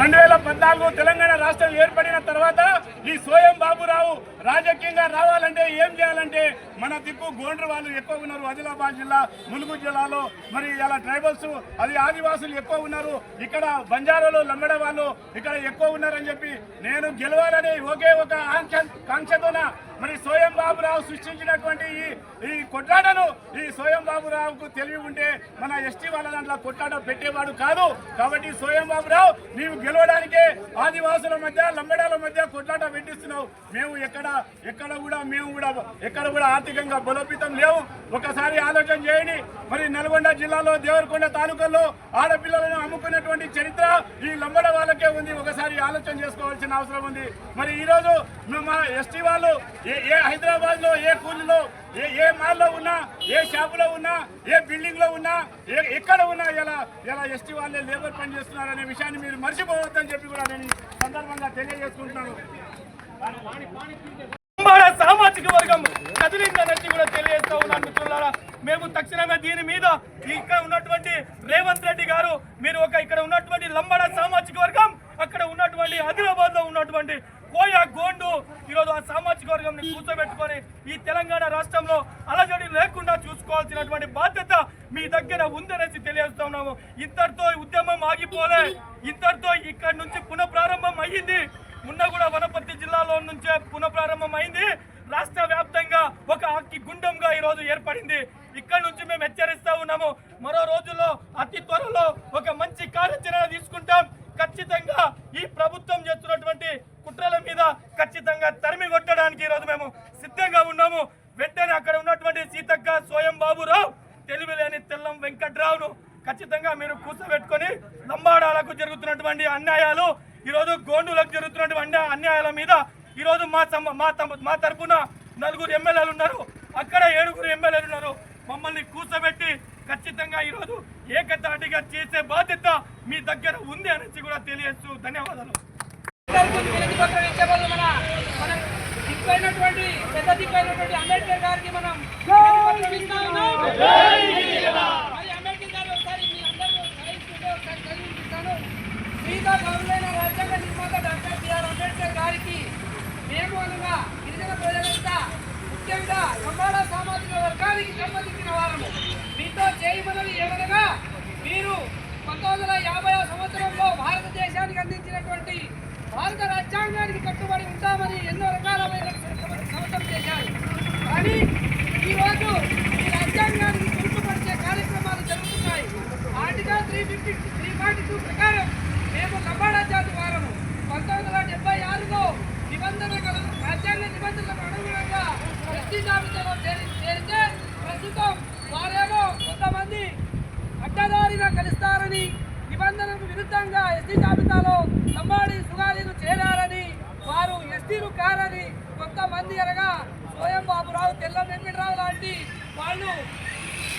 రెండు వేల పద్నాలుగు తెలంగాణ రాష్ట్రం ఏర్పడిన తర్వాత ఈ సోయం బాబురావు రాజకీయంగా రావాలంటే ఏం చేయాలంటే మన దిక్కు గోండ్రు వాళ్ళు ఎక్కువ ఉన్నారు ఆదిలాబాద్ జిల్లా ములుగు జిల్లాలో. మరి ఇలా ట్రైబల్స్ అది ఆదివాసులు ఎక్కువ ఉన్నారు. ఇక్కడ బంజారాలు లంబడ వాళ్ళు ఇక్కడ ఎక్కువ ఉన్నారని చెప్పి నేను గెలవాలని ఒకే ఒక ఆంక్ష కాంక్షతోన మరి సోయం బాబురావు సృష్టించినటువంటి ఈ ఈ కొట్లాటను ఈ సోయం బాబురావుకు తెలివి ఉంటే మన ఎస్టీ వాళ్ళ దాంట్లో కొట్లాట పెట్టేవాడు కాదు. కాబట్టి సోయం బాబురావు నీవు గెలవడానికే ఆదివాసుల మధ్య లంబడాల మధ్య కొట్లాట పెట్టిస్తున్నావు. మేము ఎక్కడ ఎక్కడ కూడా మేము కూడా ఎక్కడ కూడా ఆర్థికంగా బలోపేతం లేవు. ఒకసారి ఆలోచన చేయండి. మరి నల్గొండ జిల్లాలో దేవరకొండ తాలూకాలో ఆడపిల్లలను అమ్ముకున్నటువంటి చరిత్ర ఈ లంబడ వాళ్ళకే ఉంది. ఒకసారి ఆలోచన చేసుకోవాల్సిన అవసరం ఉంది. మరి ఈరోజు మేము మా ఎస్టీ వాళ్ళు ఏ ఏ హైదరాబాద్లో ఏ కూలీలో ఏ ఏ మాల్లో ఉన్నా ఏ షాపులో ఉన్నా ఏ బిల్డింగ్లో ఉన్నా ఏ ఎక్కడ ఉన్నా ఇలా ఇలా ఎస్టీ వాళ్ళే లేబర్ పని చేస్తున్నారనే విషయాన్ని మీరు మర్చిపోవద్దని చెప్పి కూడా నేను సందర్భంగా తెలియజేసుకుంటున్నాను. సామాజిక వర్గం కదిలిందనేసి కూడా తెలియజేస్తా ఉన్నాను మిత్రులారా. మేము తక్షణమే దీని మీద ఇక్కడ ఉన్నటువంటి రేవంత్ రెడ్డి గారు మీరు ఒక ఇక్కడ ఉన్నటువంటి లంబడ సామాజిక వర్గం అక్కడ ఉన్నటువంటి ఆదిలాబాద్లో ఉన్నటువంటి కోయ గోండు. ఈరోజు ఆ సామాజిక వర్గం కూర్చోబెట్టుకొని ఈ తెలంగాణ రాష్ట్రంలో అలజడి లేకుండా చూసుకోవాల్సినటువంటి బాధ్యత మీ దగ్గర ఉందనేసి తెలియజేస్తున్నాము ఇంతటితో ఉద్యమం ఆగిపోలే. ఇంతటితో ఇక్కడి నుంచి పునఃప్రారంభం అయ్యింది. మొన్న కూడా వనపర్తి జిల్లాలో నుంచే పునఃప్రారంభం అయింది. రాష్ట్ర వ్యాప్తంగా ఒక అక్కి గుండంగా ఈ రోజు ఏర్పడింది. ఇక్కడ నుంచి మేము హెచ్చరిస్తా ఉన్నాము. మరో రోజు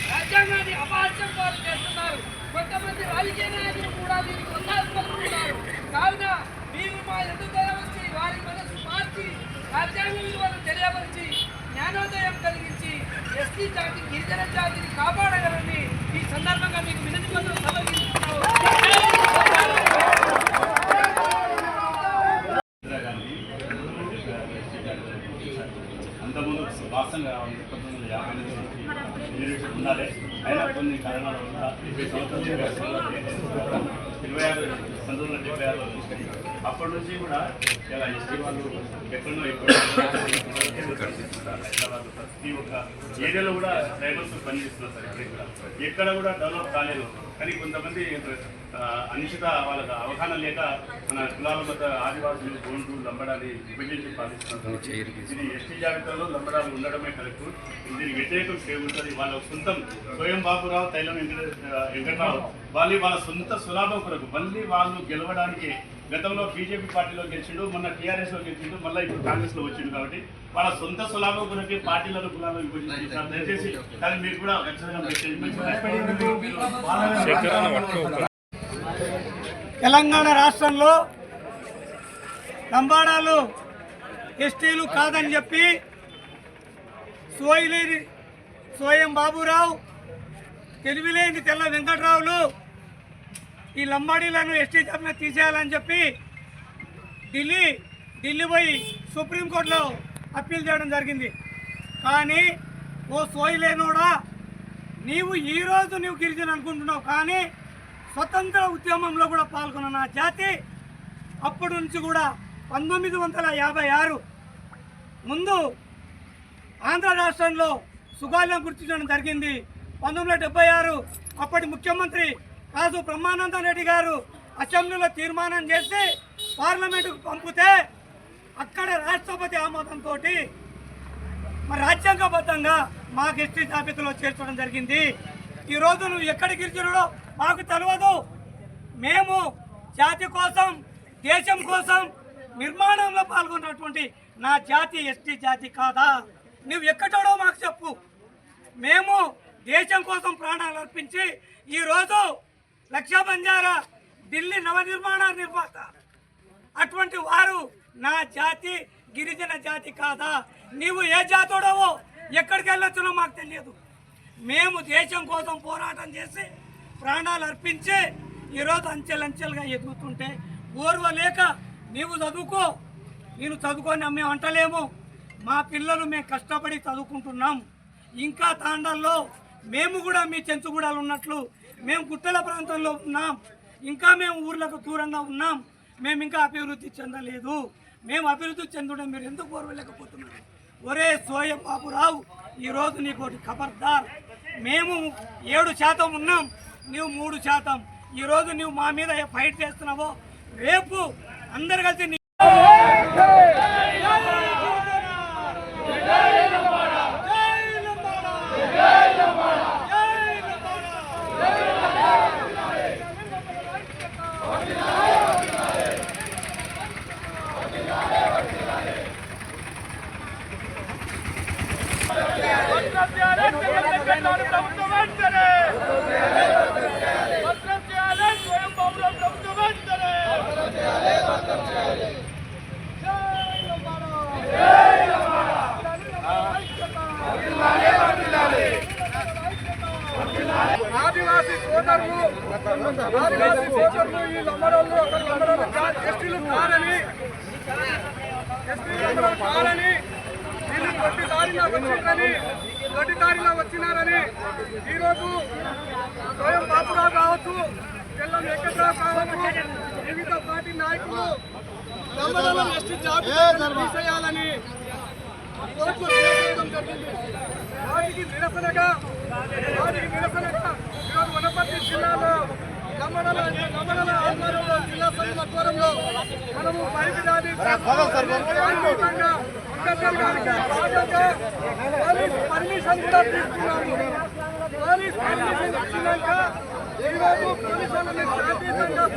రాజ్యాంగాన్ని అపహాస్యం పాలు చేస్తున్నారు. కొంతమంది రాజకీయ నాయకులు కూడా దీనికి వందాలు కావున మీరు మా ఎదుగుదల వచ్చి వారి మనసు మార్చి రాజ్యాంగ విలువలను తెలియపరిచి జ్ఞానోదయం కలిగించి ఎస్టీ జాతి గిరిజన జాతిని కాపాడగలని ఈ సందర్భంగా మీకు వినతి పత్రం సమర్పిస్తున్నాము. అంతకుముందు వాస్తవంగా పంతొమ్మిది వందల యాభై నుంచి ఉండాలి. అయినా కొన్ని కారణాల వల్ల ఇరవై ఆరు పంతొమ్మిది వందల డెబ్బై ఆరులో అప్పటి నుంచి కూడా ఇలా ఎస్టీ వాళ్ళు ఎక్కడో ఎక్కడో హైదరాబాద్ ప్రతి ఒక్క ఏరియాలో కూడా ట్రైబల్స్ పనిచేస్తున్నారు సార్ ఇక్కడ ఎక్కడ కూడా డెవలప్ కాలేదు. కానీ కొంతమంది అనిశ్చిత వాళ్ళకి అవగాహన లేక మన కులాల మధ్య ఆదివాసులు గోండు లంబడాన్ని విభజించి పాలిస్తున్నారు ఇది ఎస్టీ జాబితాలో లంబడాలు ఉండడమే కరెక్ట్. దీనికి వ్యతిరేకం చేయకూడదు వాళ్ళ సొంతం స్వయం బాబురావు తైలం వెంకట వెంకటరావు వాళ్ళు వాళ్ళ సొంత సులాభం కొరకు మళ్ళీ వాళ్ళు గెలవడానికి గతంలో బీజేపీ పార్టీలో గెలిచిండు మొన్న టీఆర్ఎస్లో గెలిచిండు మళ్ళీ ఇప్పుడు కాంగ్రెస్లో వచ్చిండు కాబట్టి వాళ్ళ సొంత సులాభం గురించి పార్టీలను కులాలను విభజించారు దయచేసి కానీ మీరు కూడా ఖచ్చితంగా తెలంగాణ రాష్ట్రంలో లంబాడాలు ఎస్టీలు కాదని చెప్పి సోయిలేని సోయం బాబురావు తెలివిలేని తెల్ల వెంకట్రావులు ఈ లంబాడీలను ఎస్టీ జాబితా తీసేయాలని చెప్పి ఢిల్లీ ఢిల్లీ పోయి సుప్రీంకోర్టులో అప్పీల్ చేయడం జరిగింది. కానీ ఓ సోయిలేనోడా నీవు ఈరోజు నువ్వు గిరిజన అనుకుంటున్నావు కానీ స్వతంత్ర ఉద్యమంలో కూడా పాల్గొన్న నా జాతి అప్పటి నుంచి కూడా పంతొమ్మిది వందల యాభై ఆరు ముందు ఆంధ్ర రాష్ట్రంలో సుగాల్యం గుర్తించడం జరిగింది. పంతొమ్మిది వందల డెబ్బై ఆరు అప్పటి ముఖ్యమంత్రి కాసు బ్రహ్మానంద రెడ్డి గారు అసెంబ్లీలో తీర్మానం చేసి పార్లమెంటుకు పంపితే అక్కడ రాష్ట్రపతి ఆమోదంతో మరి రాజ్యాంగబద్ధంగా మాకు ఎస్టీ జాబితాలో చేర్చడం జరిగింది. ఈరోజు నువ్వు ఎక్కడికి గిరిజనుడో మాకు తెలియదు మేము జాతి కోసం దేశం కోసం నిర్మాణంలో పాల్గొన్నటువంటి నా జాతి ఎస్టీ జాతి కాదా? నువ్వు ఎక్కడో మాకు చెప్పు. మేము దేశం కోసం ప్రాణాలు అర్పించి ఈరోజు లక్ష బంజారా ఢిల్లీ నవనిర్మాణ నిర్మాత. అటువంటి వారు నా జాతి గిరిజన జాతి కాదా? నీవు ఏ జాతోడవో ఎక్కడికి వెళ్ళొచ్చునో మాకు తెలియదు. మేము దేశం కోసం పోరాటం చేసి ప్రాణాలు అర్పించి ఈరోజు అంచెలంచెలుగా ఎదుగుతుంటే ఓర్వలేక నీవు చదువుకో నేను చదువుకొని మేము అంటలేము మా పిల్లలు మేము కష్టపడి చదువుకుంటున్నాం. ఇంకా తాండాల్లో మేము కూడా మీ చెంచుగూడలు ఉన్నట్లు మేము గుట్టల ప్రాంతంలో ఉన్నాం. ఇంకా మేము ఊర్లకు దూరంగా ఉన్నాం. మేము ఇంకా అభివృద్ధి చెందలేదు. మేము అభివృద్ధి చెందడం మీరు ఎందుకు ఓర్వలేకపోతున్నారు ఒరే సోయ బాబురావు ఈరోజు నీకోటి ఖబర్దార్ మేము ఏడు శాతం ఉన్నాం నువ్వు మూడు శాతం. ఈరోజు నువ్వు మా మీద ఫైట్ చేస్తున్నావో రేపు అందరు కలిసి నీ- భద్రం చేయాలి తెలంగాణ ప్రభుత్వం వెంటనే భద్రం చేయాలి స్వయం బాబురావు ప్రభుత్వం వెంటనే ఆదివాసీ సోదరులు ఆదివాసీ సోదరులు ఈ లంబడోళ్ళు అక్కడ లంబడోళ్ళు కా- ఎస్టీలు కారని ఎస్టీ లంబడోళ్ళు కారని వీళ్ళు గట్టి దారిలో వచ్చిందని గట్టి దారిలో వచ్చినారని ఈరోజు స్వయం బాపురావు కావచ్చు తెల్లం వెంకట్రావు కావచ్చు వివిధ పార్టీ నాయకులు లంబడోళ్ళను ఎస్టీ జాబితా తీసేయాలని కోర్టులో కేసు జరిగింది వాటికి నిరసనగా వాటికి నిరసనగా ఈరోజు వనపర్తి జిల్లాలో గమనల గమనల ఆధ్వర్యంలో జిల్లా సంఘం ఆధ్వర్యంలో మనము బయట జాతి అంబేద్కర్ గారికి భాగంగా పోలీస్ పర్మిషన్ కూడా తీసుకున్నాము పోలీస్ పర్మిషన్ ఇచ్చినాక ఈరోజు శాంతియుతంగా ఈ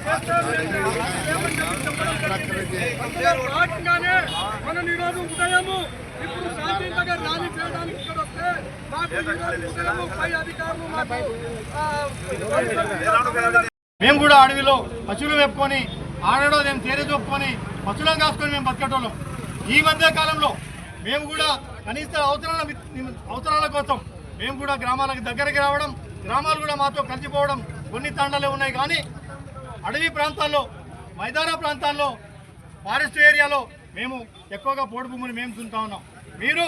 చేస్తామని భాగంగానే మనం ఈరోజు ఉదయము ఇప్పుడు శాంతియుతంగా ర్యాలీ చేయడానికి ఇక్కడ వస్తే మాకు ఈరోజు ఉదయము పై అధికారులు మాకు మేము కూడా అడవిలో పశువులు వెప్పుకొని ఆడడో మేము తేరే చూపుకొని పశువులను కాసుకొని మేము బతికేటోళ్ళం. ఈ మధ్య కాలంలో మేము కూడా కనీస అవసరాల అవసరాల కోసం మేము కూడా గ్రామాలకు దగ్గరికి రావడం గ్రామాలు కూడా మాతో కలిసిపోవడం కొన్ని తాండాలే ఉన్నాయి. కానీ అడవి ప్రాంతాల్లో మైదాన ప్రాంతాల్లో ఫారెస్ట్ ఏరియాలో మేము ఎక్కువగా పోడు భూములు మేము తింటా ఉన్నాం. మీరు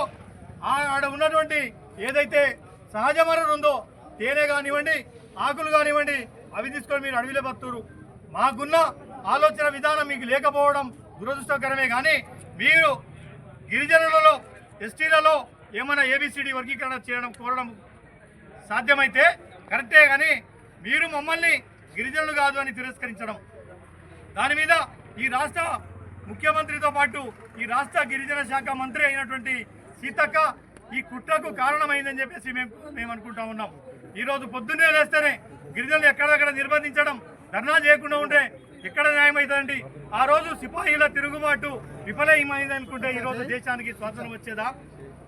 ఆ ఆడ ఉన్నటువంటి ఏదైతే సహజ వనరు ఉందో తేనె కానివ్వండి ఆకులు కానివ్వండి అవి తీసుకొని మీరు అడవిలో బతురు మాకున్న ఆలోచన విధానం మీకు లేకపోవడం దురదృష్టకరమే కానీ మీరు గిరిజనులలో ఎస్టీలలో ఏమైనా ఏబిసిడి వర్గీకరణ చేయడం కోరడం సాధ్యమైతే కరెక్టే కానీ మీరు మమ్మల్ని గిరిజనులు కాదు అని తిరస్కరించడం. దాని మీద ఈ రాష్ట్ర ముఖ్యమంత్రితో పాటు ఈ రాష్ట్ర గిరిజన శాఖ మంత్రి అయినటువంటి సీతక్క ఈ కుట్రకు కారణమైందని చెప్పేసి మేము మేము అనుకుంటా ఉన్నాం. ఈరోజు పొద్దున్నే లేస్తేనే గిరిజనులు ఎక్కడెక్కడ నిర్బంధించడం ధర్నా చేయకుండా ఉంటే ఎక్కడ న్యాయమవుతుందండి? ఆ రోజు సిపాయిల తిరుగుబాటు విఫలమైంది అనుకుంటే ఈ రోజు దేశానికి స్వాతంత్రం వచ్చేదా?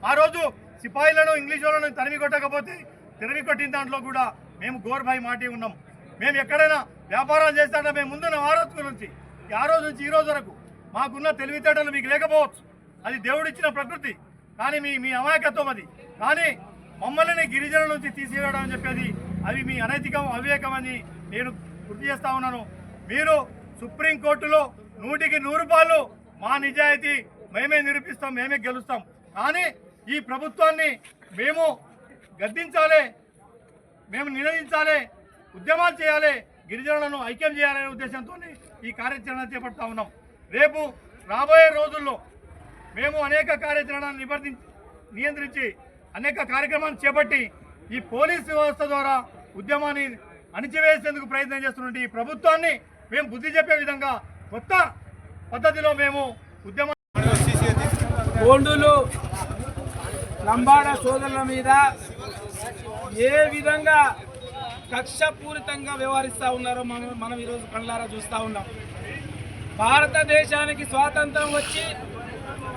ఆ రోజు సిపాయిలను ఇంగ్లీష్ వాళ్ళను తరిమి కొట్టకపోతే తరిమి కొట్టిన దాంట్లో కూడా మేము గోర్భాయి మాటి ఉన్నాం. మేము ఎక్కడైనా వ్యాపారాలు చేస్తాంటే మేము ముందున్న ఆ నుంచి ఆ రోజు నుంచి ఈ రోజు వరకు మాకున్న తెలివితేటలు మీకు లేకపోవచ్చు. అది దేవుడిచ్చిన ప్రకృతి. కానీ మీ మీ అమాయకత్వం అది. కానీ మమ్మల్ని గిరిజనుల నుంచి తీసివేయడం అని చెప్పేది అవి మీ అనైతికం అవివేకమని నేను గుర్తు చేస్తా ఉన్నాను. మీరు సుప్రీంకోర్టులో నూటికి నూరు రూపాయలు మా నిజాయితీ మేమే నిరూపిస్తాం మేమే గెలుస్తాం. కానీ ఈ ప్రభుత్వాన్ని మేము గద్దించాలి మేము నిరోధించాలి ఉద్యమాలు చేయాలి గిరిజనులను ఐక్యం చేయాలనే ఉద్దేశంతో ఈ కార్యాచరణ చేపడతా ఉన్నాం. రేపు రాబోయే రోజుల్లో మేము అనేక కార్యాచరణను నిబర్ధి నియంత్రించి అనేక కార్యక్రమాలు చేపట్టి ఈ పోలీస్ వ్యవస్థ ద్వారా ఉద్యమాన్ని అణిచివేసేందుకు ప్రయత్నం చేస్తున్నటువంటి ఈ ప్రభుత్వాన్ని మేము బుద్ధి చెప్పే విధంగా కొత్త పద్ధతిలో మేము ఉద్యమం గోండులు లంబాడ సోదరుల మీద ఏ విధంగా కక్షపూరితంగా వ్యవహరిస్తూ ఉన్నారో మనం మనం ఈరోజు కళ్ళారా చూస్తూ ఉన్నాం. భారతదేశానికి స్వాతంత్రం వచ్చి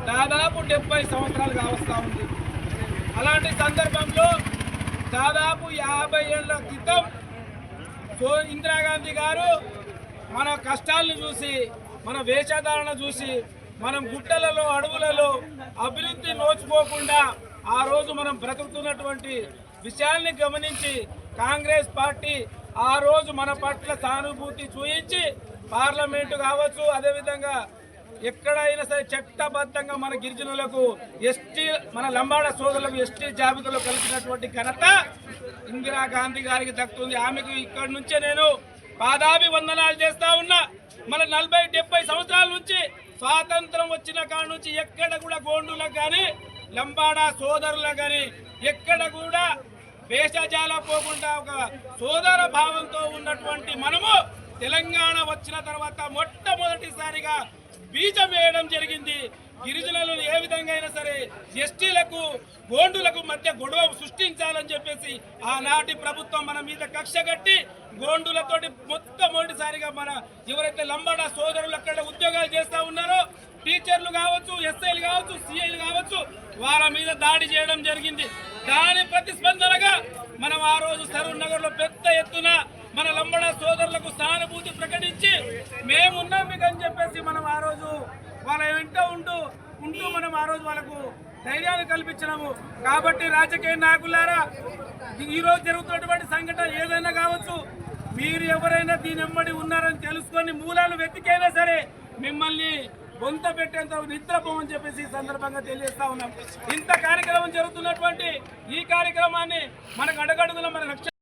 దాదాపు డెబ్బై సంవత్సరాలు కావస్తూ ఉంది. అలాంటి సందర్భంలో దాదాపు యాభై ఏళ్ళ క్రితం సో ఇందిరాగాంధీ గారు మన కష్టాలను చూసి మన వేషధారణ చూసి మనం గుట్టలలో అడవులలో అభివృద్ధి నోచుకోకుండా ఆ రోజు మనం బ్రతుకుతున్నటువంటి విషయాల్ని గమనించి కాంగ్రెస్ పార్టీ ఆ రోజు మన పట్ల సానుభూతి చూయించి పార్లమెంటు కావచ్చు అదేవిధంగా ఎక్కడైనా సరే చట్టబద్ధంగా మన గిరిజనులకు ఎస్టీ మన లంబాడ సోదరులకు ఎస్టీ జాబితాలో కలిపినటువంటి ఘనత ఇందిరా గాంధీ గారికి దక్కుతుంది. ఆమెకు ఇక్కడి నుంచే నేను పాదాభివందనాలు చేస్తా ఉన్నా. మన నలభై డెబ్బై సంవత్సరాల నుంచి స్వాతంత్రం వచ్చిన కాడ నుంచి ఎక్కడ కూడా గోండులకు కానీ లంబాడా సోదరులకు కానీ ఎక్కడ కూడా వేషజాల పోకుండా ఒక సోదర భావంతో ఉన్నటువంటి మనము తెలంగాణ వచ్చిన తర్వాత మొట్టమొదటిసారిగా బీజం వేయడం జరిగింది. గిరిజనులు ఏ విధంగా అయినా సరే ఎస్టీలకు గోండులకు మధ్య గొడవ సృష్టించాలని చెప్పేసి ఆనాటి ప్రభుత్వం మన మీద కక్ష కట్టి గోండులతోటి మొట్టమొదటిసారిగా మన ఎవరైతే లంబాడా సోదరులు అక్కడ ఉద్యోగాలు చేస్తూ ఉన్నారో టీచర్లు కావచ్చు ఎస్ఐలు కావచ్చు సిఐలు కావచ్చు వాళ్ళ మీద దాడి చేయడం జరిగింది. దాని ప్రతిస్పందనగా మనం ఆ రోజు సరూర్ నగర్లో పెద్ద ఎత్తున మన లంబడ మేమున్నాం మీకు అని చెప్పేసి మనం ఆ రోజు వాళ్ళ వెంట ఉంటూ ఉంటూ మనం ఆ రోజు వాళ్ళకు ధైర్యాన్ని కల్పించినాము. కాబట్టి రాజకీయ నాయకులారా ఈరోజు జరుగుతున్నటువంటి సంఘటన ఏదైనా కావచ్చు మీరు ఎవరైనా దీని వెంబడి ఉన్నారని తెలుసుకొని మూలాలు వెతికైనా సరే మిమ్మల్ని బొంత పెట్టేంత నిద్రపోమని చెప్పేసి ఈ సందర్భంగా తెలియజేస్తా ఉన్నాం. ఇంత కార్యక్రమం జరుగుతున్నటువంటి ఈ కార్యక్రమాన్ని మనకు అడగడుగున మన లక్ష్యం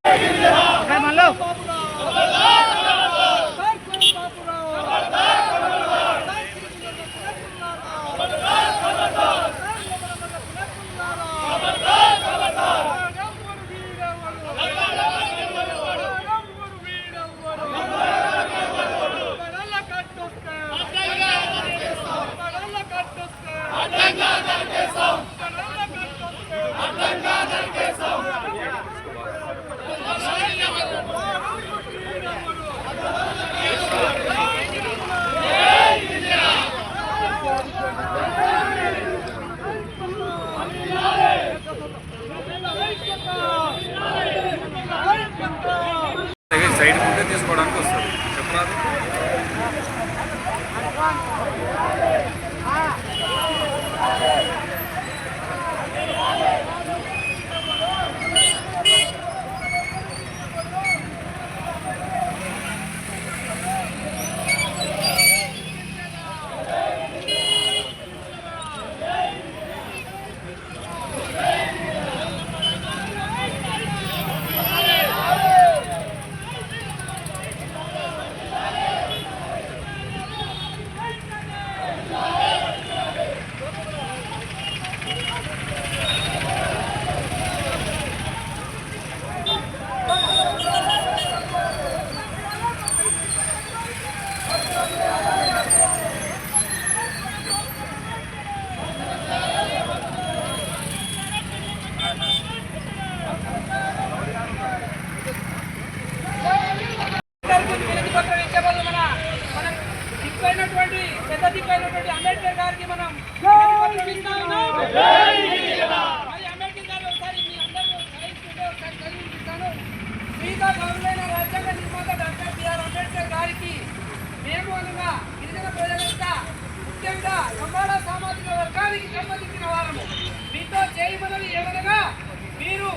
మీరు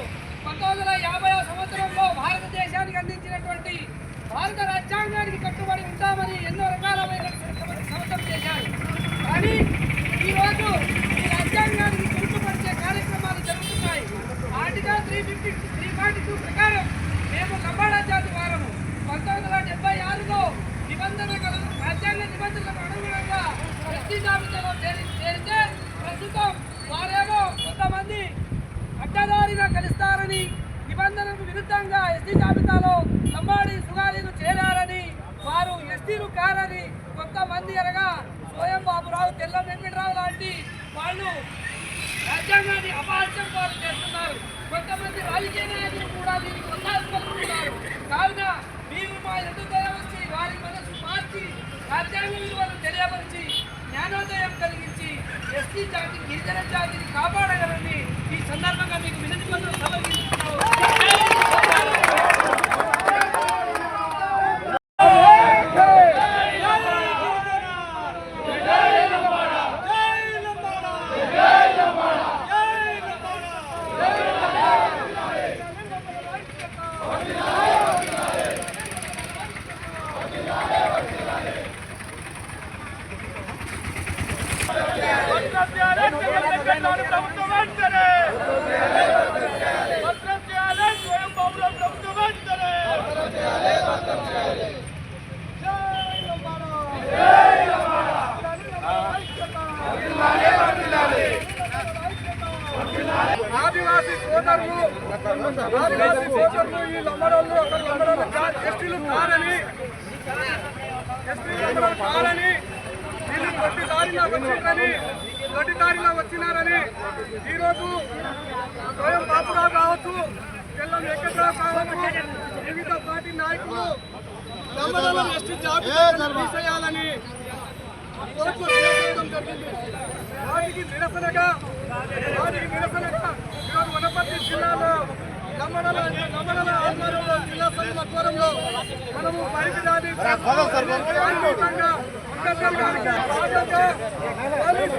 పంతొమ్మిది వందల యాభై సంవత్సరంలో భారతదేశానికి అందించినటువంటి భారత రాజ్యాంగానికి కట్టుబడి ఉంటామని ఎన్నో రకాలమైన సంవత్సరం చేశారు. కానీ ఈరోజు ఈ రాజ్యాంగానికి చుట్టుపరిచే కార్యక్రమాలు జరుగుతున్నాయి. Article three fifty three forty two ప్రకారం మేము లంబాడా జాతి వారము. పంతొమ్మిది వందల డెబ్బై ఆరులో నిబంధనలు రాజ్యాంగ నిబంధనలకు అనుగుణంగా ప్రతి జాబితాలో చేరితే ప్రస్తుతం వారేమో కొంతమంది అడ్డదారిగా కలుస్తారని నిబంధనలకు విరుద్ధంగా ఎస్టీ జాబితాలో లంబాడి సుగాలీలు చేరారని వారు ఎస్టీలు కారని కొంతమంది అనగా స్వయం బాబురావు తెల్ల వెంకటరావు లాంటి వాళ్ళు రాజ్యాంగాన్ని అపహాస్యం వారు చేస్తున్నారు. కొంతమంది రాజకీయ నాయకులు కూడా దీనికి కొనసాగుతున్నారు కావున మీరు మా ఎదుగు వచ్చి వారి మనసు మార్చి రాజ్యాంగ విలువలు తెలియపరిచి జ్ఞానోదయం కలిగించి ఎస్టీ జాతి గిరిజన జాతిని కాపాడగలని సందర్భంగా మీకు వినతి పత్రం సమర్పిస్తున్నాము సోదరులు ఆదివాసీ సోదరులు ఈ ఎస్టీలు కారని ఎస్టీలు కారని వీళ్ళు దొడ్డి వచ్చిందని దొడ్డి వచ్చినారని ఈరోజు స్వయం బాపురావు కావచ్చు తెల్లం వెంకట్రావు కావచ్చు వివిధ పార్టీ నాయకులు ఎస్టీ తీసేయాలని జరిగింది. వాటికి నిరసనగా వారి నిరసనగా ఈరోజు వనపర్తి జిల్లాలో గమ్మడల గమ్మడల ఆధ్వర్యంలో జిల్లా సంఘం ఆధ్వర్యంలో మనము బయట దాటి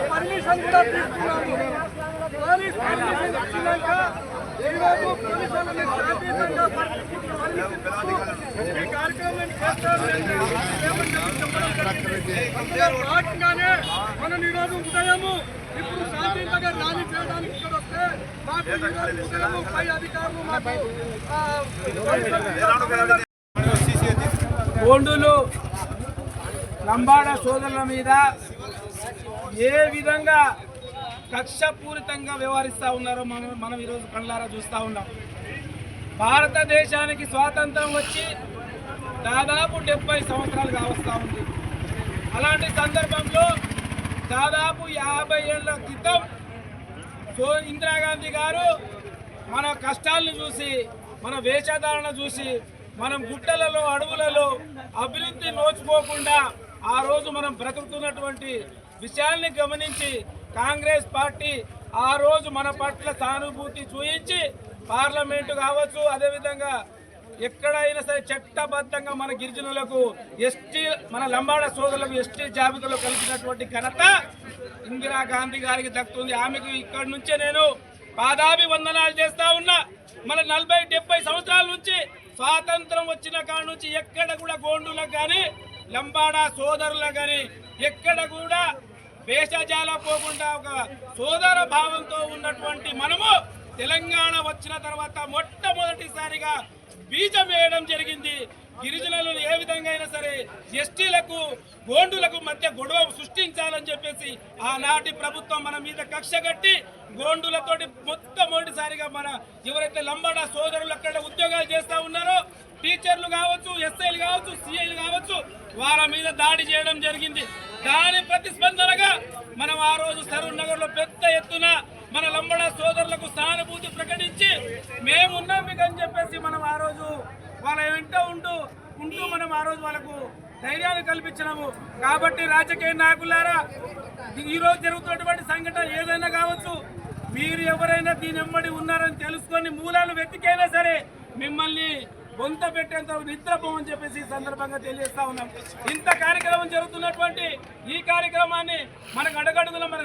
పర్మిషన్ కూడా తీసుకున్నాము పోలీస్ పర్మిషన్ ఇచ్చినాక ఈరోజు పోలీసులని శాంతియుతంగా పర్మిషన్ ఈ కార్యక్రమాన్ని చేస్తారు ఏమని చెప్పడం జరిగింది. మనం ఈరోజు ఉదయము ఇప్పుడు శాంతి నగర్ ర్యాలీ చేయడానికి ఇక్కడ వస్తే మాకు ఈరోజు పై అధికారులు మాకు గోండులు లంబాడ సోదరుల మీద ఏ విధంగా కక్షపూరితంగా వ్యవహరిస్తూ ఉన్నారో మనం మనం ఈరోజు కళ్ళారా చూస్తూ ఉన్నాం. భారతదేశానికి స్వాతంత్రం వచ్చి దాదాపు డెబ్బై సంవత్సరాలు కావస్తూ ఉంది. అలాంటి సందర్భంలో దాదాపు యాభై ఏళ్ళ క్రితం సో ఇందిరాగాంధీ గారు మన కష్టాలను చూసి మన వేషధారణ చూసి మనం గుట్టలలో అడవులలో అభివృద్ధి నోచుకోకుండా ఆ రోజు మనం బ్రతుకుతున్నటువంటి విషయాల్ని గమనించి కాంగ్రెస్ పార్టీ ఆ రోజు మన పట్ల సానుభూతి చూయించి పార్లమెంటు కావచ్చు అదేవిధంగా ఎక్కడైనా సరే చట్టబద్ధంగా మన గిరిజనులకు ఎస్టీ మన లంబాడ సోదరులకు ఎస్టీ జాబితాలో కలిపినటువంటి ఘనత ఇందిరా గాంధీ గారికి దక్కుతుంది. ఆమెకు ఇక్కడి నుంచే నేను పాదాభి వందనాలు చేస్తా ఉన్నా. మన నలభై డెబ్బై సంవత్సరాల నుంచి స్వాతంత్రం వచ్చిన కాడ నుంచి ఎక్కడ కూడా గోండులకు కానీ లంబాడ సోదరులకు కానీ ఎక్కడ కూడా వేషజాల పోకుండా ఒక సోదర భావంతో ఉన్నటువంటి మనము తెలంగాణ వచ్చిన తర్వాత మొట్టమొదటిసారిగా బీజం వేయడం జరిగింది. గిరిజనులు ఏ విధంగా అయినా సరే ఎస్టీలకు గోండులకు మధ్య గొడవ సృష్టించాలని చెప్పేసి ఆనాటి ప్రభుత్వం మన మీద కక్ష కట్టి గోండులతోటి మొట్టమొదటిసారిగా మన ఎవరైతే లంబాడ సోదరులు అక్కడ ఉద్యోగాలు చేస్తూ ఉన్నారో టీచర్లు కావచ్చు ఎస్ఐలు కావచ్చు సిఐలు కావచ్చు వాళ్ళ మీద దాడి చేయడం జరిగింది. దాని ప్రతిస్పందనగా మనం ఆ రోజు సరూర్ నగర్లో పెద్ద ఎత్తున మన లంబడ సోదరులకు సానుభూతి ప్రకటించి మేమున్నాం మీకు అని చెప్పేసి మనం ఆ రోజు వాళ్ళ వెంట ఉంటూ ఉంటూ మనం ఆ రోజు వాళ్ళకు ధైర్యాన్ని కల్పించినాము. కాబట్టి రాజకీయ నాయకులారా ఈ రోజు జరుగుతున్నటువంటి సంఘటన ఏదైనా కావచ్చు మీరు ఎవరైనా దీని వెంబడి ఉన్నారని తెలుసుకొని మూలాలు వెతికైనా సరే మిమ్మల్ని కొంత పెట్టేంత నిద్రపోమని చెప్పేసి ఈ సందర్భంగా తెలియజేస్తా ఉన్నాం. ఇంత కార్యక్రమం జరుగుతున్నటువంటి ఈ కార్యక్రమాన్ని మనకు అడగడుగులో మన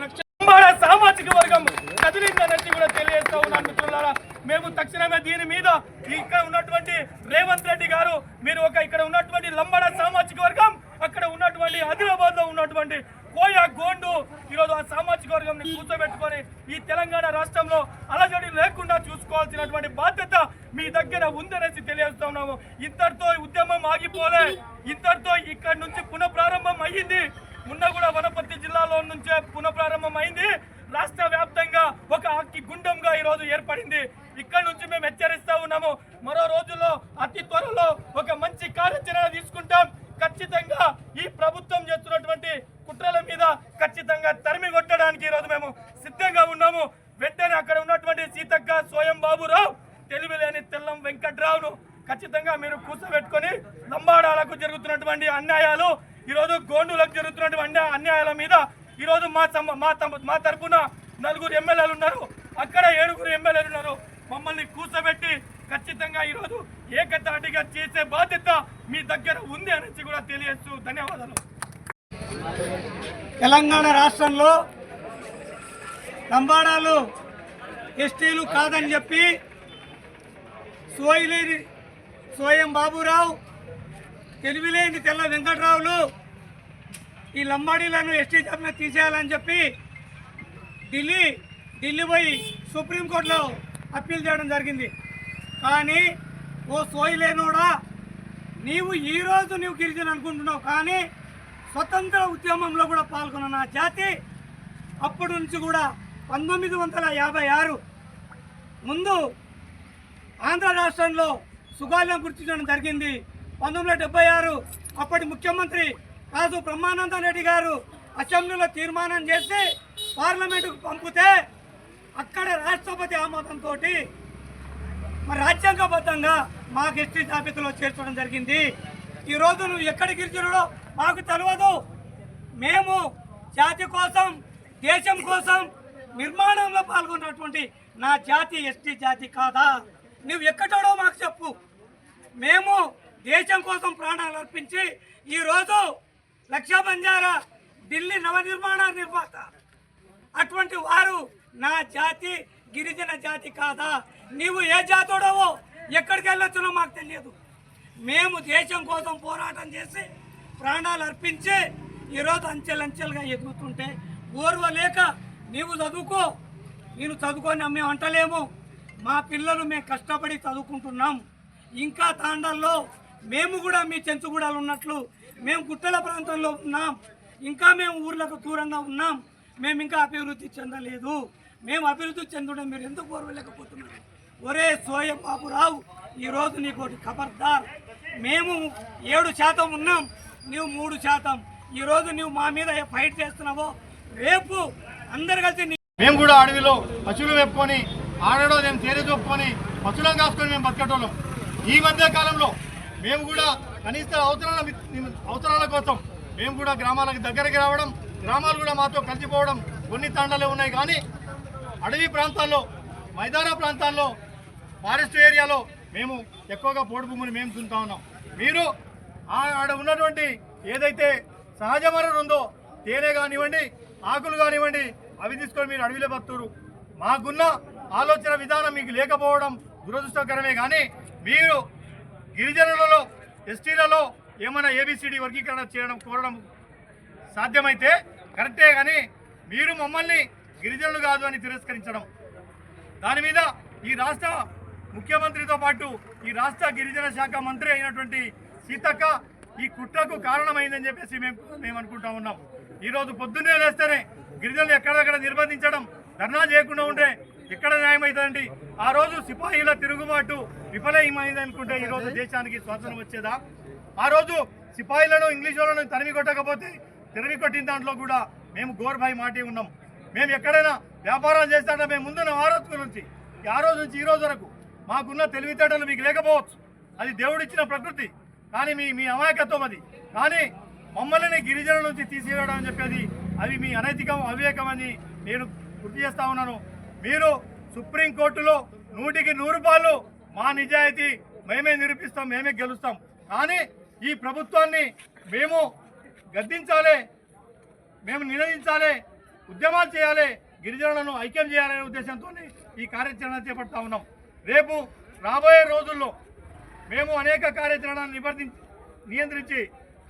సామాజిక వర్గం కదిలిందనేసి కూడా తెలియజేస్తా ఉన్నాను మిత్రులారా. మేము తక్షణమే దీని మీద ఇక్కడ ఉన్నటువంటి రేవంత్ రెడ్డి గారు మీరు ఒక ఇక్కడ ఉన్నటువంటి లంబడ సామాజిక వర్గం అక్కడ ఉన్నటువంటి ఆదిలాబాద్లో ఉన్నటువంటి కోయా గోండు ఈరోజు ఆ సామాజిక వర్గం కూర్చోబెట్టుకొని ఈ తెలంగాణ రాష్ట్రంలో అలజడి లేకుండా చూసుకోవాల్సినటువంటి బాధ్యత మీ దగ్గర ఉందనేసి తెలియజేస్తా ఉన్నాము. ఇంతటితో ఉద్యమం ఆగిపోలే. ఇంతటితో ఇక్కడ నుంచి పునఃప్రారంభం అయ్యింది. మొన్న కూడా వనపర్తి జిల్లాలో నుంచే పునఃప్రారంభమైంది. అయింది రాష్ట్ర వ్యాప్తంగా ఒక అక్కి గుండంగా ఈ రోజు ఏర్పడింది. ఇక్కడ నుంచి మేము హెచ్చరిస్తా ఉన్నాము. మరో రోజుల్లో అతి త్వరలో ఒక మంచి కార్యాచరణ తీసుకుంటాం. ఖచ్చితంగా ఈ ప్రభుత్వం చేస్తున్నటువంటి కుట్రల మీద ఖచ్చితంగా తరిమి కొట్టడానికి ఈ రోజు మేము సిద్ధంగా ఉన్నాము. వెంటనే అక్కడ ఉన్నటువంటి సీతక్క స్వయం బాబురావు తెలివిలేని తెల్లం వెంకట్రావును ఖచ్చితంగా మీరు కూర్చోబెట్టుకొని లంబాడాలకు జరుగుతున్నటువంటి అన్యాయాలు ఈరోజు గోండులకు జరుగుతున్నటువంటి అన్యాయాల మీద ఈరోజు మా మా తమ- మా తరపున నలుగురు ఎమ్మెల్యేలు ఉన్నారు. అక్కడ ఏడుగురు ఎమ్మెల్యేలు ఉన్నారు. మమ్మల్ని కూర్చోబెట్టి ఖచ్చితంగా ఈరోజు ఏకతాటిగా చేసే బాధ్యత మీ దగ్గర ఉంది అనేసి కూడా తెలియచ్చు ధన్యవాదాలు. తెలంగాణ రాష్ట్రంలో లంబాడాలు ఎస్టీలు కాదని చెప్పి సోయిలేని సోయం బాబురావు తెలివిలేని తెల్ల వెంకట్రావులు ఈ లంబాడీలను ఎస్టీ జాబితా తీసేయాలని చెప్పి ఢిల్లీ ఢిల్లీ పోయి సుప్రీంకోర్టులో అప్పీల్ చేయడం జరిగింది. కానీ ఓ సోయిలేనోడా నీవు ఈరోజు నీవు గిరిజన అనుకుంటున్నావు కానీ స్వతంత్ర ఉద్యమంలో కూడా పాల్గొన్న నా జాతి అప్పటి నుంచి కూడా పంతొమ్మిది వందల యాభై ఆరు ముందు ఆంధ్ర రాష్ట్రంలో సుగాల్యం గుర్తించడం జరిగింది. పంతొమ్మిది వందల ఆరు అప్పటి ముఖ్యమంత్రి రాజు బ్రహ్మానంద రెడ్డి గారు అసెంబ్లీలో తీర్మానం చేసి పార్లమెంటుకు పంపితే అక్కడ రాష్ట్రపతి ఆమోదంతో మరి రాజ్యాంగబద్ధంగా మాకు ఎస్టీ జాబితాలో చేర్చడం జరిగింది. ఈరోజు నువ్వు ఎక్కడ గిరిజనుడో మాకు తెలియదు మేము జాతి కోసం దేశం కోసం నిర్మాణంలో పాల్గొన్నటువంటి నా జాతి ఎస్టీ జాతి కాదా? నువ్వు ఎక్కడో మాకు చెప్పు. మేము దేశం కోసం ప్రాణాలు అర్పించి ఈరోజు లక్ష బంజారా ఢిల్లీ నవనిర్మాణ నిర్మాత. అటువంటి వారు నా జాతి గిరిజన జాతి కాదా? నీవు ఏ జాతోడవో ఎక్కడికి వెళ్ళొచ్చునో మాకు తెలియదు. మేము దేశం కోసం పోరాటం చేసి ప్రాణాలు అర్పించి ఈరోజు అంచెలంచెలుగా ఎదుగుతుంటే ఓర్వలేక నీవు చదువుకో నేను చదువుకొని మేము అంటలేము మా పిల్లలు మేము కష్టపడి చదువుకుంటున్నాం. ఇంకా తాండాల్లో మేము కూడా మీ చెంచుగూడలు ఉన్నట్లు మేము గుట్టల ప్రాంతంలో ఉన్నాం. ఇంకా మేము ఊర్లకు దూరంగా ఉన్నాం. మేము ఇంకా అభివృద్ధి చెందలేదు. మేము అభివృద్ధి చెందడం మీరు ఎందుకు ఓర్వలేకపోతున్నారు ఒరే సోయ బాబురావు ఈరోజు నీకు ఒకటి ఖబర్దార్ మేము ఏడు శాతం ఉన్నాం నువ్వు మూడు శాతం. ఈరోజు నువ్వు మా మీద ఫైట్ చేస్తున్నావో రేపు అందరు కలిసి మేము కూడా అడవిలో పశువులు వెప్పుకొని ఆడడో మేము తేరే చూపుకొని పశువులను కాసుకొని మేము బతికేటోళ్ళం. ఈ మధ్య కాలంలో మేము కూడా కనీస అవసరాల అవసరాల కోసం మేము కూడా గ్రామాలకు దగ్గరికి రావడం గ్రామాలు కూడా మాతో కలిసిపోవడం కొన్ని తండాలే ఉన్నాయి. కానీ అడవి ప్రాంతాల్లో మైదాన ప్రాంతాల్లో ఫారెస్ట్ ఏరియాలో మేము ఎక్కువగా పోడు భూమిని మేము దున్నుతా ఉన్నాం. మీరు ఆ- ఆడ ఉన్నటువంటి ఏదైతే సహజ వనరు ఉందో తేనె కానివ్వండి ఆకులు కానివ్వండి అవి తీసుకొని మీరు అడవిలో బతురు మాకున్న ఆలోచన విధానం మీకు లేకపోవడం దురదృష్టకరమే. కానీ మీరు గిరిజనులలో ఎస్టీలలో ఏమైనా ఏబిసిడి వర్గీకరణ చేయడం కోరడం సాధ్యమైతే కరెక్టే కానీ మీరు మమ్మల్ని గిరిజనులు కాదు అని తిరస్కరించడం. దాని మీద ఈ రాష్ట్ర ముఖ్యమంత్రితో పాటు ఈ రాష్ట్ర గిరిజన శాఖ మంత్రి అయినటువంటి సీతక్క ఈ కుట్రకు కారణమైందని చెప్పేసి మేము మేము అనుకుంటా ఉన్నాం. ఈరోజు పొద్దున్నే లేస్తేనే గిరిజనులు ఎక్కడెక్కడ నిర్బంధించడం ధర్నా చేయకుండా ఉంటే ఎక్కడ న్యాయమైందండి ఆ రోజు సిపాయిల తిరుగుబాటు విఫలమైంది అనుకుంటే ఈ రోజు దేశానికి స్వాతంత్రం వచ్చేదా? ఆ రోజు సిపాయిలను ఇంగ్లీష్ వాళ్ళను తరిమి కొట్టకపోతే తరిమి కొట్టిన దాంట్లో కూడా మేము గోర్భాయ్ మాటే ఉన్నాం. మేము ఎక్కడైనా వ్యాపారాలు చేస్తాడో మేము ముందున్న ఆ రోజు నుంచి ఆ రోజు నుంచి ఈ రోజు వరకు మాకున్న తెలివితేటలు మీకు లేకపోవచ్చు. అది దేవుడిచ్చిన ప్రకృతి. కానీ మీ మీ అమాయకత్వం అది. కానీ మమ్మల్ని గిరిజనుల నుంచి తీసివేయడం అని చెప్పేది అవి మీ అనైతికం అవివేకం అని నేను గుర్తు చేస్తా ఉన్నాను. మీరు సుప్రీంకోర్టులో నూటికి నూరు రూపాయలు మా నిజాయితీ మేమే నిరూపిస్తాం మేమే గెలుస్తాం. కానీ ఈ ప్రభుత్వాన్ని మేము గద్దించాలి మేము నినదించాలి ఉద్యమాలు చేయాలి గిరిజనులను ఐక్యం చేయాలనే ఉద్దేశంతో ఈ కార్యాచరణ చేపడతా ఉన్నాం. రేపు రాబోయే రోజుల్లో మేము అనేక కార్యాచరణను నిబంధి నియంత్రించి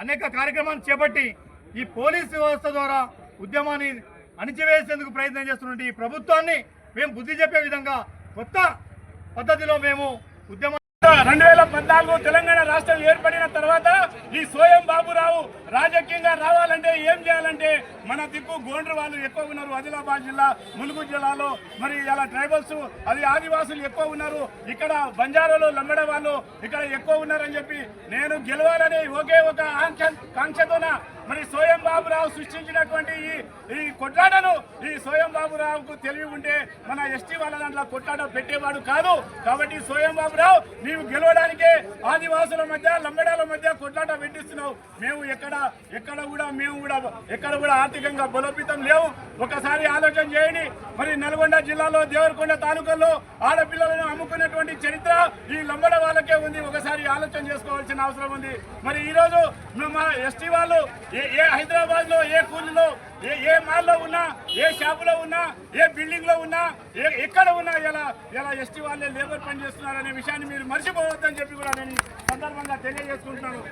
అనేక కార్యక్రమాలు చేపట్టి ఈ పోలీసు వ్యవస్థ ద్వారా ఉద్యమాన్ని అణిచివేసేందుకు ప్రయత్నం చేస్తున్నటువంటి ఈ ప్రభుత్వాన్ని మేము బుద్ధి చెప్పే విధంగా కొత్త పద్ధతిలో మేము ఉద్యమం రెండు వేల పద్నాలుగు తెలంగాణ రాష్ట్రం ఏర్పడిన తర్వాత ఈ సోయం బాబురావు రాజకీయంగా రావాలంటే ఏం చేయాలంటే మన దిక్కు గోండ్రు వాళ్ళు ఎక్కువ ఉన్నారు ఆదిలాబాద్ జిల్లా ములుగు జిల్లాలో. మరి ఇలా ట్రైబల్స్ అది ఆదివాసులు ఎక్కువ ఉన్నారు. ఇక్కడ బంజారాలు లంబడ వాళ్ళు ఇక్కడ ఎక్కువ ఉన్నారని చెప్పి నేను గెలవాలని ఒకే ఒక ఆంక్ష కాంక్షతోన. మరి సోయం బాబురావు సృష్టించినటువంటి ఈ ఈ కొట్లాటను ఈ స్వయం బాబురావుకు తెలివి ఉంటే మన ఎస్టీ వాళ్ళ దాంట్లో కొట్లాట పెట్టేవాడు కాదు. కాబట్టి సోయం బాబురావు నీవు గెలవడానికే ఆదివాసుల మధ్య లంబడాల మధ్య కొట్లాట పెట్టిస్తున్నావు. మేము ఎక్కడ ఎక్కడ కూడా మేము కూడా ఎక్కడ కూడా ఆర్థికంగా బలోపేతం లేవు. ఒకసారి ఆలోచన చేయండి. మరి నల్గొండ జిల్లాలో దేవరకొండ తాలూకాలో ఆడపిల్లలను అమ్ముకునేటువంటి చరిత్ర ఈ లంబడ వాళ్ళకే ఉంది. ఒకసారి ఆలోచన చేసుకోవాల్సిన అవసరం ఉంది. మరి ఈరోజు మేము మా ఎస్టీ వాళ్ళు ఏ ఏ హైదరాబాద్లో ఏ కూలీలో ఏ ఏ మాల్లో ఉన్నా ఏ షాపులో ఉన్నా ఏ బిల్డింగ్లో ఉన్నా ఏ ఎక్కడ ఉన్నా ఇలా ఇలా ఎస్టీ వాళ్ళే లేబర్ పని చేస్తున్నారనే విషయాన్ని మీరు మర్చిపోవద్దని చెప్పి కూడా నేను సందర్భంగా తెలియజేసుకుంటున్నాను.